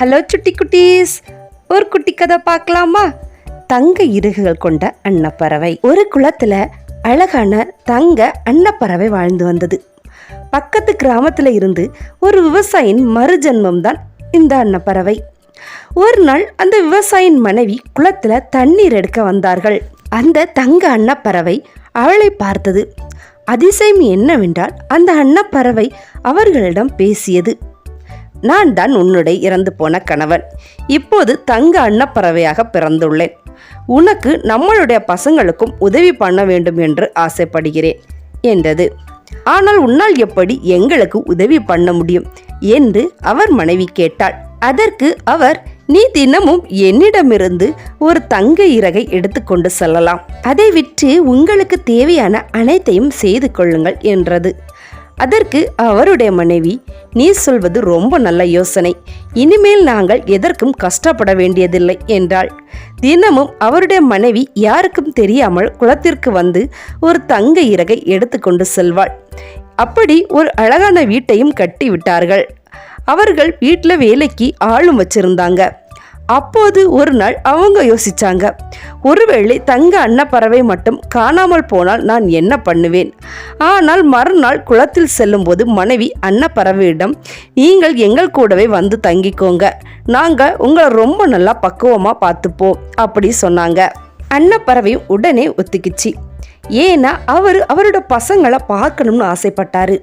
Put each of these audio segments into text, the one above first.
Hello சுட்டி குட்டீஸ் ஒரு குட்டி கதை பார்க்கலாமா? தங்க இறகுகள் கொண்ட அன்னப்பறவை. ஒரு குளத்தில் அழகான தங்க அன்னப்பறவை வாழ்ந்து வந்தது. பக்கத்து கிராமத்தில் இருந்து ஒரு விவசாயியின் மறுஜன்மம் தான் இந்த அன்னப்பறவை. ஒரு நாள் அந்த விவசாயின் மனைவி குளத்தில் தண்ணீர் எடுக்க வந்தார்கள். அந்த தங்க அன்னப்பறவை அவளை பார்த்தது. அதிசயம் என்னவென்றால் அந்த அன்னப்பறவை அவர்களிடம் பேசியது. நான் தான் உன்னுடைய இறந்து போன கணவன். இப்போது தங்க அன்னப்பறவையாக பிறந்துள்ளேன். உனக்கு நம்மளுடைய பசங்களுக்கும் உதவி பண்ண வேண்டும் என்று ஆசைப்படுகிறேன் என்றது. ஆனால் உன்னால் எப்படி எங்களுக்கு உதவி பண்ண முடியும் என்று அவர் மனைவி கேட்டாள். அதற்கு அவர் நீ தினமும் என்னிடமிருந்து ஒரு தங்க இறகை எடுத்துக்கொண்டு செல்லலாம். அதை விற்று உங்களுக்கு தேவையான அனைத்தையும் செய்து கொள்ளுங்கள் என்றது. அதற்கு அவருடைய மனைவி நீ சொல்வது ரொம்ப நல்ல யோசனை. இனிமேல் நாங்கள் எதற்கும் கஷ்டப்பட வேண்டியதில்லை என்றாள். தினமும் அவருடைய மனைவி யாருக்கும் தெரியாமல் குளத்திற்கு வந்து ஒரு தங்க இறகை எடுத்துக்கொண்டு செல்வாள். அப்படி ஒரு அழகான வீட்டையும் கட்டி விட்டார்கள் அவர்கள் வீட்டில் வேலைக்கு ஆளும் வச்சிருந்தாங்க. அப்போது ஒரு நாள் அவங்க யோசிச்சாங்க. ஒருவேளை தங்க அன்னப்பறவை மட்டும் காணாமல் போனால் நான் என்ன பண்ணுவேன்? ஆனால் மறுநாள் குளத்தில் செல்லும்போது மனைவி அன்னப்பறவையிடம் நீங்கள் எங்கள் கூடவே வந்து தங்கிக்கோங்க. நாங்கள் உங்களை ரொம்ப நல்லா பக்குவமாக பார்த்துப்போம் அப்படி சொன்னாங்க. அன்னப்பறவையும் உடனே ஒத்துக்கிச்சு. ஏன்னா அவர் அவரோட பசங்களை பார்க்கணும்னு ஆசைப்பட்டாரு.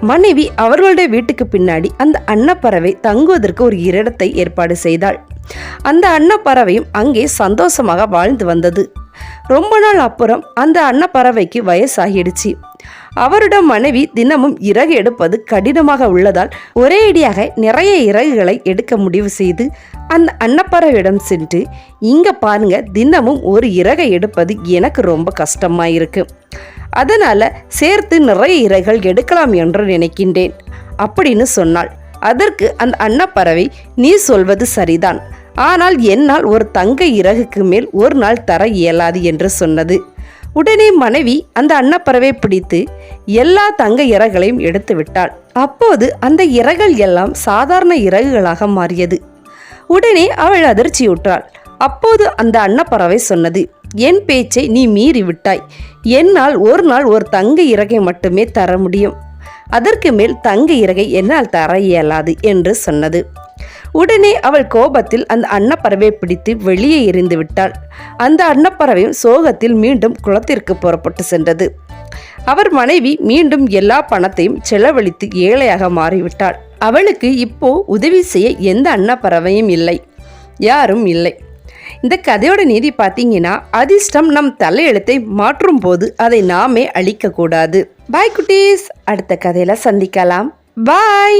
மனைவி அவர்களுடைய வீட்டுக்கு பின்னாடி அந்த அன்னப்பறவை தங்குவதற்கு ஒரு இடத்தை ஏற்பாடு செய்தாள். அந்த அன்னப்பறவையும் அங்கே சந்தோஷமாக வாழ்ந்து வந்தது. ரொம்ப நாள் அப்புறம் அந்த அன்னப்பறவைக்கு வயசாகிடுச்சு. அவருடைய மனைவி தினமும் இறகு எடுப்பது கடினமாக உள்ளதால் ஒரே அடியாக நிறைய இறகுகளை எடுக்க முடிவு செய்து அந்த அன்னப்பறவையிடம் சென்று இங்க பாருங்க தினமும் ஒரு இறகை எடுப்பது எனக்கு ரொம்ப கஷ்டமாக இருக்கு. அதனால சேர்த்து நிறைய இறகுகள் எடுக்கலாம் என்று நினைக்கின்றேன் அப்படின்னு சொன்னாள். அதற்கு அந்த அன்னப்பறவை நீ சொல்வது சரிதான். ஆனால் என்னால் ஒரு தங்க இறகுக்கு மேல் ஒரு நாள் தர இயலாது என்று சொன்னது. உடனே மனைவி அந்த அன்னப்பறவை பிடித்து எல்லா தங்க இறகுகளையும் எடுத்து விட்டாள். அப்போது அந்த இறகுகள் எல்லாம் சாதாரண இறகுகளாக மாறியது. உடனே அவள் அதிர்ச்சியுற்றாள் அப்போது அந்த அன்னப்பறவை சொன்னது என் பேச்சை நீ மீறி விட்டாய். என்னால் ஒரு நாள் ஒரு தங்க இறகை மட்டுமே தர முடியும். அதற்கு மேல் தங்க இறகை என்னால் தர இயலாது என்று சொன்னது. உடனே அவள் கோபத்தில் அந்த அன்னப்பறவை பிடித்து வெளியே எறிந்து விட்டாள். அந்த அன்னப்பறவையும் சோகத்தில் மீண்டும் குளத்திற்கு புறப்பட்டு சென்றது. அவர் மனைவி மீண்டும் எல்லா பணத்தையும் செலவழித்து ஏழையாக மாறிவிட்டாள். அவளுக்கு இப்போ உதவி செய்ய எந்த அன்னப்பறவையும் இல்லை. யாரும் இல்லை. இந்த கதையோட நீதி பார்த்தீங்கன்னா அதிர்ஷ்டம் நம் தலையெழுத்தை மாற்றும் போது அதை நாமே அழிக்கக்கூடாது. பாய் குட்டீஸ் அடுத்த கதையில சந்திக்கலாம். பாய்!